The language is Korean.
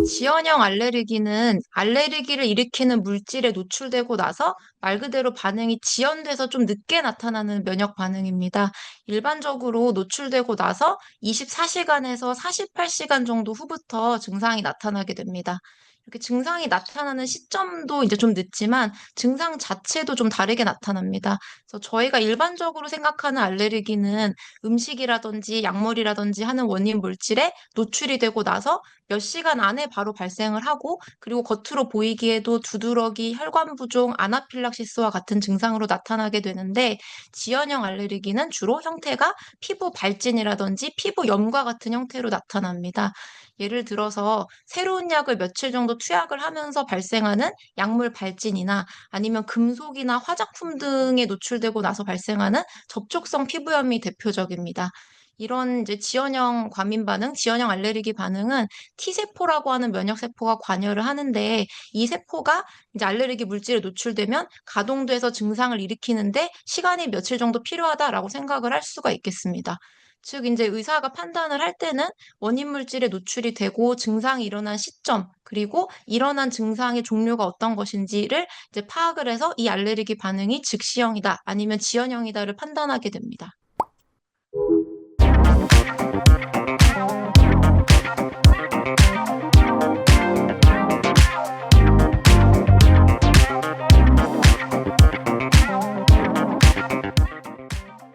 지연형 알레르기는 알레르기를 일으키는 물질에 노출되고 나서 말 그대로 반응이 지연돼서 좀 늦게 나타나는 면역 반응입니다. 일반적으로 노출되고 나서 24시간에서 48시간 정도 후부터 증상이 나타나게 됩니다. 이렇게 증상이 나타나는 시점도 이제 좀 늦지만 증상 자체도 좀 다르게 나타납니다. 그래서 저희가 일반적으로 생각하는 알레르기는 음식이라든지 약물이라든지 하는 원인 물질에 노출이 되고 나서 몇 시간 안에 바로 발생을 하고 그리고 겉으로 보이기에도 두드러기, 혈관 부종, 아나필락시스와 같은 증상으로 나타나게 되는데 지연형 알레르기는 주로 형태가 피부 발진이라든지 피부 염과 같은 형태로 나타납니다. 예를 들어서 새로운 약을 며칠 정도 투약을 하면서 발생하는 약물 발진이나 아니면 금속이나 화장품 등에 노출되고 나서 발생하는 접촉성 피부염이 대표적입니다. 이런 이제 지연형 과민 반응, 지연형 알레르기 반응은 T세포라고 하는 면역세포가 관여를 하는데 이 세포가 이제 알레르기 물질에 노출되면 가동돼서 증상을 일으키는데 시간이 며칠 정도 필요하다라고 생각을 할 수가 있겠습니다. 즉, 이제 의사가 판단을 할 때는 원인 물질에 노출이 되고 증상이 일어난 시점, 그리고 일어난 증상의 종류가 어떤 것인지를 이제 파악을 해서 이 알레르기 반응이 즉시형이다 아니면 지연형이다를 판단하게 됩니다.